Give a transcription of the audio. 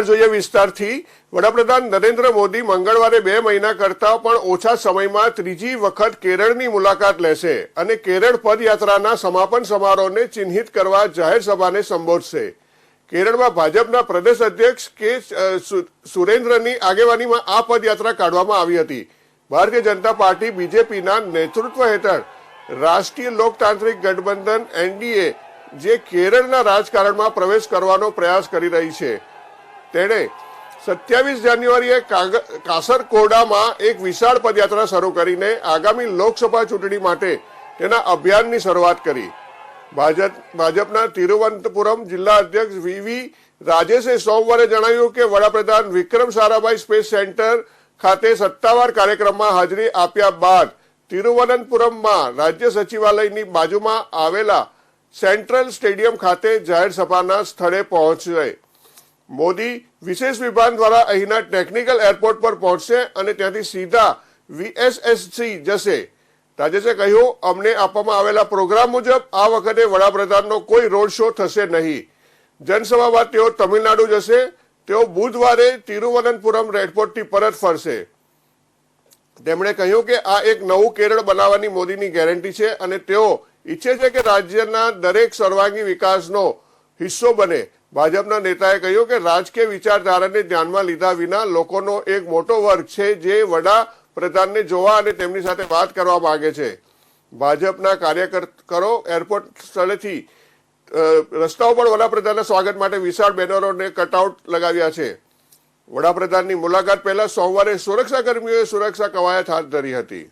સમાચાર જોઈએ વિસ્તારથી. વડાપ્રધાન નરેન્દ્ર મોદી મંગળવારે બે મહિના કરતા પણ ઓછા સમયમાં ત્રીજી વખત કેરળની મુલાકાત લેશે અને કેરળ પદયાત્રાના સમાપન સમારોહને ચિહ્નિત કરવા જાહેર સભાને સંબોધશે. કેરળમાં ભાજપના પ્રદેશ અધ્યક્ષ કે સુરેન્દ્રની આગેવાનીમાં આ પદયાત્રા કાઢવામાં આવી હતી. ભારતીય જનતા પાર્ટી બીજેપીના નેતૃત્વ હેઠળ રાષ્ટ્રીય લોકતાંત્રિક ગઠબંધન એનડીએ જે કેરળના રાજકારણમાં પ્રવેશ કરવાનો પ્રયાસ કરી રહી છે. તેણે સત્યાવીસ જાન્યુઆરીએ કાસરકોડામાં એક વિશાળ પદયાત્રા શરૂ કરીને આગામી લોકસભા ચૂંટણી માટે તેના અભિયાનની શરૂઆત કરી. ભાજપ, ભાજપના તિરુવનંતપુરમ જિલ્લા અધ્યક્ષ વીવી રાજેશે સોમવારે જણાવ્યું કે વડાપ્રધાન વિક્રમ સારાભાઈ સ્પેસ સેન્ટર ખાતે સત્તાવાર કાર્યક્રમમાં હાજરી આપ્યા બાદ તિરુવનંતપુરમમાં રાજ્ય સચિવાલયની બાજુમાં આવેલા સેન્ટ્રલ સ્ટેડિયમ ખાતે જાહેર સભાના સ્થળે પહોંચશે મોદી વિશેષ વિમાન દ્વારા અહીંના ટેકનિકલ એરપોર્ટ પર પહોંચશે અને ત્યાંથી સીધા વીએસએસસી જશે. રાજેશે કહ્યું, અમને આપવામાં આવેલા પ્રોગ્રામ મુજબ આ વખતે વડાપ્રધાનનો કોઈ રોડ શો થશે નહીં. જનસભા બાદ તેઓ તમિલનાડુ જશે. તેઓ બુધવારે તિરુવનંતપુરમ એરપોર્ટથી પરત ફરશે. તેમણે કહ્યું કે આ એક નવું કેરળ બનાવવાની મોદીની ગેરંટી છે અને તેઓ ઈચ્છે છે કે રાજ્યના દરેક સર્વાંગી વિકાસનો હિસ્સો બને. ભાજપના નેતાએ કહ્યું કે રાજકીય વિચારધારાને ધ્યાનમાં લીધા વિના લોકોનો એક મોટો વર્ગ છે જે વડાપ્રધાનને જોવા અને તેમની સાથે વાત કરવા માંગે છે. ભાજપના કાર્યકરો એરપોર્ટ સ્થળેથી રસ્તાઓ પર વડાપ્રધાનના સ્વાગત માટે વિશાળ બેનરોને કટઆઉટ લગાવ્યા છે. વડાપ્રધાનની મુલાકાત પહેલા સોમવારે સુરક્ષા કર્મીઓએ સુરક્ષા કવાયત હાથ ધરી હતી.